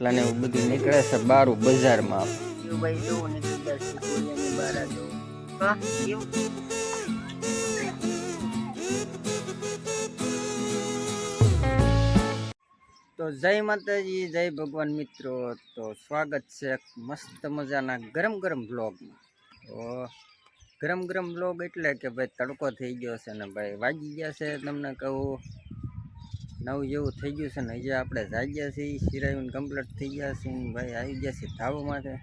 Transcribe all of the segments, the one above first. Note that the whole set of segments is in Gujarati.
એટલે ને એવું બધું નીકળે છે બારું બજારમાં. ભાઈ તો જય માતાજી, જય ભગવાન મિત્રો. તો સ્વાગત છે મસ્ત મજાના ગરમ ગરમ બ્લોગમાં તો ગરમ ગરમ બ્લોગ એટલે કે ભાઈ તડકો થઈ ગયો છે ને ભાઈ વાગી ગયા છે તમને કહું. નવ જેવું થઈ ગયું છે ને હજી આપણે જાગ્યા છીએ સિરાયું કમ્પ્લીટ થઈ ગયા છે ભાઈ આવી ગયા છે ધાબા માટે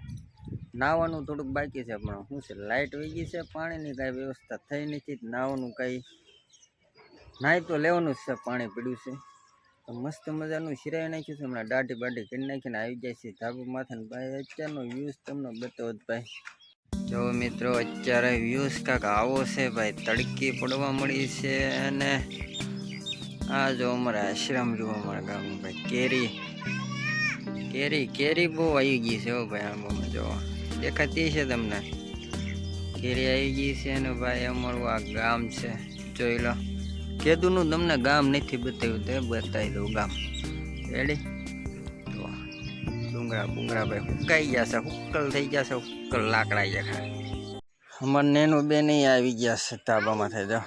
નાવાનું થોડુંક બાકી છે, પણ શું છે લાઇટ વહી ગઈ છે, પાણીની કાંઈ વ્યવસ્થા થઈ નથી નાવાનું કાંઈ નાહી તો લેવાનું જ છે, પાણી પીડ્યું છે. તો મસ્ત મજાનું શિરાઈ નાખ્યું છે, હમણાં દાઢી બાઢી કરી નાખીને આવી જાય છે ધાબા માથે ભાઈ અત્યારનો વ્યૂઝ તમને બતાવો ભાઈ. જો મિત્રો, અત્યારે વ્યૂઝ કાંક આવો છે ભાઈ, તડકી પડવા મળી છે અને આ જો અમારા આશ્રમ જો અમારા ગામ ભાઈ કેરી. કેરી કેરી બહુ આવી ગઈ છે હો ભાઈ આંબામાં જો. દેખાતી છે તમને? કેરી આવી ગઈ છે અને ભાઈ અમારું આ ગામ છે. જોઈ લો. કેદુનું તમને ગામ નથી બતાવ્યું તે બતાવી દઉં ગામ. રેડી તો બુંગરા ભાઈ હુકાઈ ગયા છે હુક્કલ થઈ ગયા છે હુક્કલ લાકડા અમારે અમાર નેનું બેન આવી ગયા છે તાબામાં થઈ જાઓ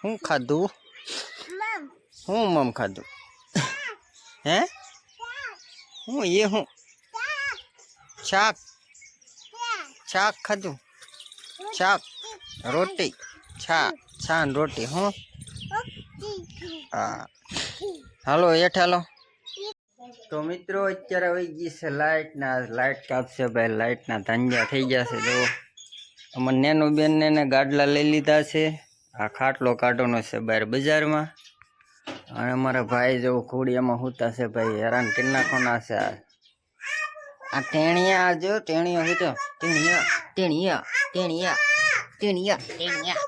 શું ખાધું? હું મમ ખાધું. હે? હું એ હું. શાક. શાક ખાધું. શાક. રોટી. છા છા રોટી, હું. હા. હાલો, હેઠ હાલો. તો મિત્રો, અત્યારે આવી ગઈ છે લાઇટના લાઇટ કાપશે ભાઈ લાઇટના ના થઈ ગયા છે જો અમારે નેનું બેનને ગાડલા લઈ લીધા છે. આ ખાટલો કાઢવાનો છે બહાર બજારમાં. અને અમારા ભાઈ જેવું ખોડિયામાં હુતા છે ભાઈ હેરાન કરી નાખવાના છે આ. ટેણિયા આ જો ટેણિયા હુતો ટેણિયા ટેણિયા ટેણિયા ટેણિયા ટેણિયા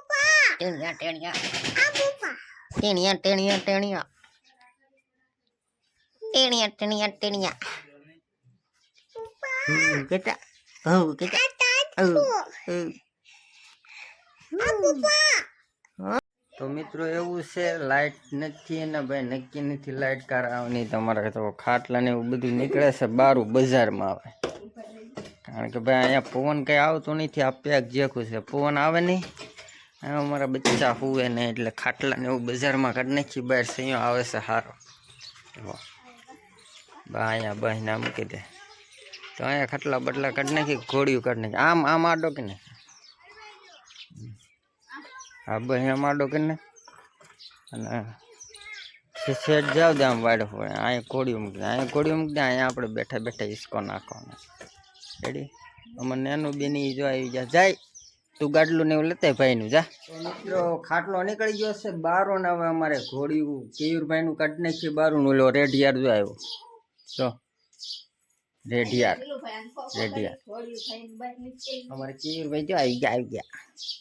ટેણિયા ટેણિયા. ટેણિયા ટેણિયા ટેણિયા. ટેણિયા ટેણિયા ટેણિયા. હમ, કેતા? હવ કેતા? હું હવ. તો મિત્રો એવું છે લાઇટ નથી અને ભાઈ નક્કી નથી લાઇટ કાર આવવાની. તમારે તો ખાટલા ને એવું બધું નીકળે છે, બારું બજારમાં આવે. કારણ કે ભાઈ અહીંયા પવન કંઈ આવતો નથી, આ પેક જેખું છે પવન આવે નહીં. અમારા બચ્ચા હુવે ને એટલે ખાટલા ને એવું બજારમાં કાઢી નાખી, બહાર સૈયો આવે છે સારો બા અહીંયા બહીના મૂકી દે. તો અહીંયા ખાટલા બટલા કાઢી નાખી, ઘોડિયું કાઢી નાખી. આમ આમ આડો કે નહીં? હા બહી માડો આડો કે નહીં અને શેઠ જાવ દે આમ વાડો હોય. અહીંયા કોડિયું મૂકી. દે અહીંયા કોડિયું મૂકી દે અહીંયા આપણે બેઠા બેઠા હિસકો નાખવાનો. રેડી અમારે નાનું બેની જો આવી જાય જાય. તું ગાડલું ને એવું લેતા ભાઈનું. જા. મિત્રો ખાટલો નીકળી ગયો છે. બારો ને હવે અમારે ઘોડિયું, કેયુરભાઈનું કાઢી નાખીએ. બારું ઓલો રેઢિયાર જો આવ્યો. જો. રેઢિયાર. રેઢિયાર. અમારે કેયુરભાઈ જો આવી ગયા આવી ગયા.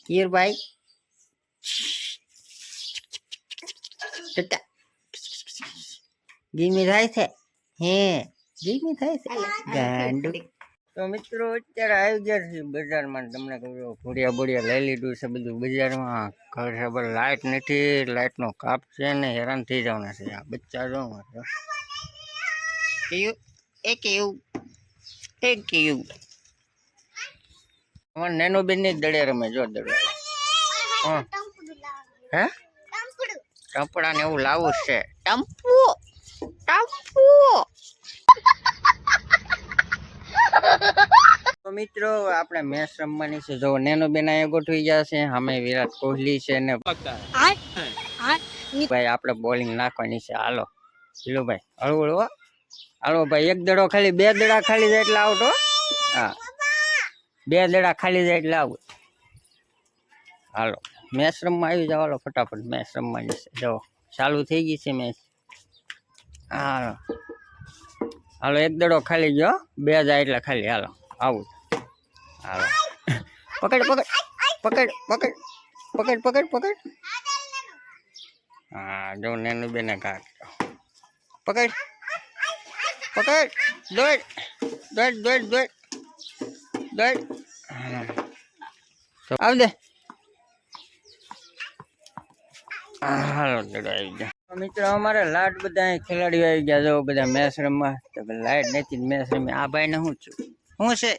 કેયુરભાઈ? ટાટા. ધીમી થાય છે હે ધીમી થાય છે ગાંડુ તો મિત્રો અત્યારે આવી ગયા છે બજારમાં. તમને કહું ભૂડિયા ભૂડિયા લઈ લીધું છે બધું બજારમાં. ઘર ખબર લાઇટ નથી. લાઇટનો કાપ છે ને હેરાન થઈ જવાના છે. આ બચ્ચા જો મારે. કેવું એ કેવું એ કેવું અમારે નેનો બેનની દડે રમે જો દડે હા. હે? ટપડા. ને એવું લાવવું છે. ટમ્પુ ટમ્પુ તો મિત્રો આપણે મેચ રમવાની છે. જો નેનો બેન અહીંયા ગોઠવી ગયા છે. સામે વિરાટ કોહલી છે ને ભાઈ આપણે બોલિંગ નાખવાની છે. હાલો. લો ભાઈ. હળવું હળવો. હો. હાલો ભાઈ એક દડો ખાલી બે દડા ખાલી જાય એટલે આવતો હા. બે દડા ખાલી જાય એટલે આઉટ હાલો. મેચ રમવા આવી જાવ હાલો, ફટાફટ મેચ રમવાની છે જો, ચાલુ થઈ ગઈ છે મેચ હાલો. હાલો, એક દડો ખાલી ગયો બે હજાર એટલે ખાલી, હાલો, આવું હાલો. પકડ પકડ પકડ પકડ પકડ પકડ પકડ. હા, જો નેનું બેને કાઢ પકડ પકડ, દોડ દોડ દોડ દોડ દોડ. આવી દે હાલો દડો આવી મિત્રો અમારે લાટ બધા ખેલાડીઓ આવી ગયા જો બધા મેચ રમવા. તો લાઈટ નથી મેચ રમે. આ ભાઈને શું છું? શું છે?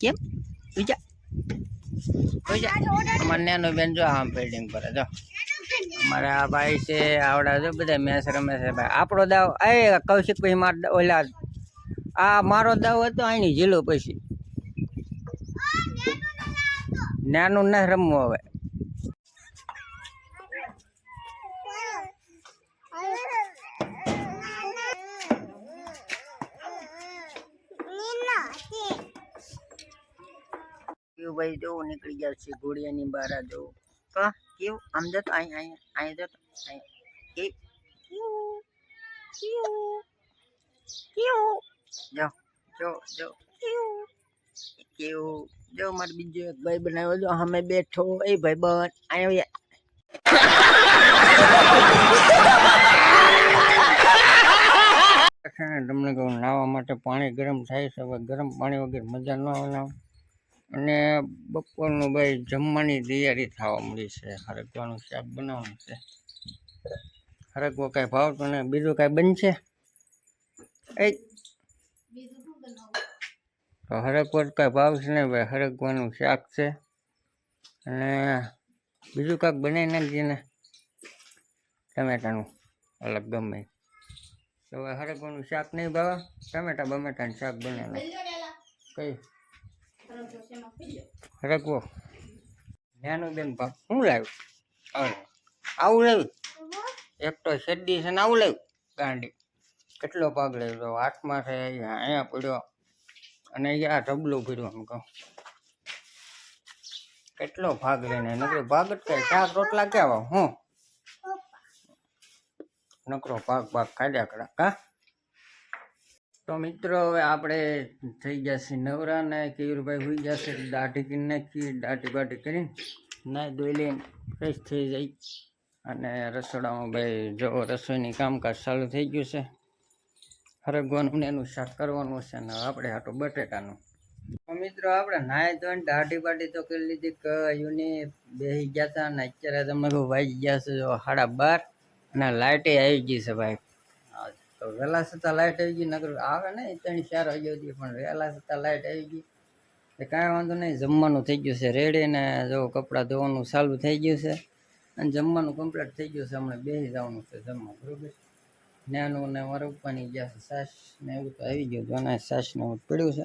કેમ? બીજા? અમારે નાનો બેન જો આમ ફિલ્ડિંગ પર જો. અમારે આ ભાઈ છે, આવડા જો બધા મેચ રમે છે, ભાઈ. આપણો દાવ, એ કૌશિક ભાઈ માર ઓલા, આ મારો દાવ હતો અહીંની જીલો પછી. નાનું ના રમવું હવે. ભાઈ જો નીકળી ગયા છે ઘોડિયાની બહાર જો કા કેવું? આમ જતો અહીં અહીં અહીં જતો એ જો જો જો. કેવું? જો, મારે બીજો એક ભાઈ બનાવ્યો, જો, અમે બેઠો. એ ભાઈ બન અહીંયા તમને કહું નાહવા માટે પાણી ગરમ થાય છે, હવે ગરમ પાણી વગર મજા ન આવે. અને બપોરનું ભાઈ જમવાની તૈયારી થવા મળી છે. હરકવાનું શાક બનાવવાનું છે. હરકવો કાંઈ ભાવતું ને બીજું કાંઈ બનશે? એ તો હરકવો કાંઈ ભાવ છે ને ભાઈ. હરકવાનું શાક છે. અને બીજું કાંઈક બનાવી નાખજે ને. ટમેટાનું. અલગ ગમે. તો હવે હરકવાનું શાક નહીં ભાવે. ટમેટા બમેટાનું શાક બનાવે કઈ? હરકવો કહો. બેન ભાગ શું લાવ્યું? અરે આવું લાવ્યું? એક તો શેરડી છે ને આવું લાવ્યું? ગાંડી. કેટલો ભાગ લાવ્યો હાથમાં છે અહીંયા અહીંયા પડ્યો. અને અહીંયા આ પીડ્યો એમ કહું. કેટલો ભાગ લઈને નકરો ભાગ જ કઈ. શાક રોટલા ક્યાં હું? નકરો ભાગ ભાગ કાઢ્યા કરા કા તો મિત્રો, હવે આપણે થઈ ગયા છે નવરા ને કેયુરભાઈ હોઈ ગયા છે દાઢી કરી નાખી દાઢી બાઢી કરીને નાહી ધોઈ લઈને ફ્રેશ થઈ જાય. અને રસોડામાં ભાઈ, જો રસોઈની કામકાજ ચાલુ થઈ ગયું છે. હરગવાનું ને એનું શાક કરવાનું છે ને આપણે હાટું બટેટાનું. મિત્રો, આપણે નાહી ધોઈને દાઢી બાઢી તો કરી લીધી. કયુની બેસી ગયા હતા અને અત્યારે તમે વાઈ ગયા છે જો સાડા બાર અને લાઇટે આવી ગઈ છે ભાઈ. તો વહેલા છતાં લાઇટ આવી ગઈ નગર આવે ને ત્રણ ચાર વાગ્યા સુધી, પણ વહેલા છતાં લાઇટ આવી ગઈ. એ કાંઈ વાંધો નહીં, જમવાનું થઈ ગયું છે રેડી ને જો કપડાં ધોવાનું ચાલુ થઈ ગયું છે. અને જમવાનું કમ્પ્લીટ થઈ ગયું છે, હમણાં બેસી જવાનું છે જમવા, બરોબર? નાનું ને મારા ઉપરની ગયા છે સાસ ને એવું તો આવી ગયું જોને સાસ ને એવું પડ્યું છે.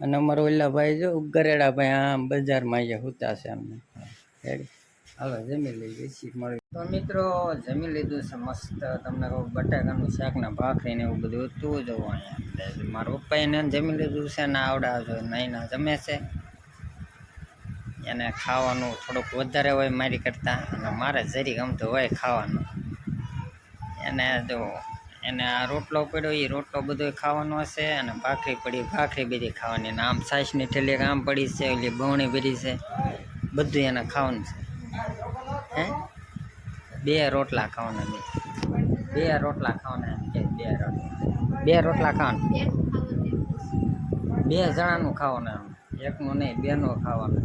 અને અમારો ઓલા ભાઈ જો ગરેડા ભાઈ આમ બજારમાં અહીંયા હુતા છે અમને રેડી હાલો, જમી લઈએ પછી મળી. તો મિત્રો, જમી લીધું છે મસ્ત. તમને કહું, બટાકાનું શાકના ભાખરીને એવું બધું હતું જવું અહીંયા મારા પપ્પા એને જમી લીધું છે ને આવડા નહીં જમે છે. એને ખાવાનું થોડુંક વધારે હોય મારી કરતાં, અને મારે જરી ગમતું હોય ખાવાનું. એને જો, એને આ રોટલો પડ્યો એ રોટલો બધો ખાવાનો હશે, અને ભાખરી પડી, ભાખરી બધી ખાવાની. અને આમ છાશની ઠેલી આમ પડી છે, ઓલી બવણી ભરી છે. બધું એને ખાવાનું છે. હે? બે રોટલા ખાવાના બે બે રોટલા ખાવાના એમ કે બે રોટલા. બે રોટલા ખાવાના? બે જણાનું ખાવાના એકનું નહીં, બેનું ખાવાનું.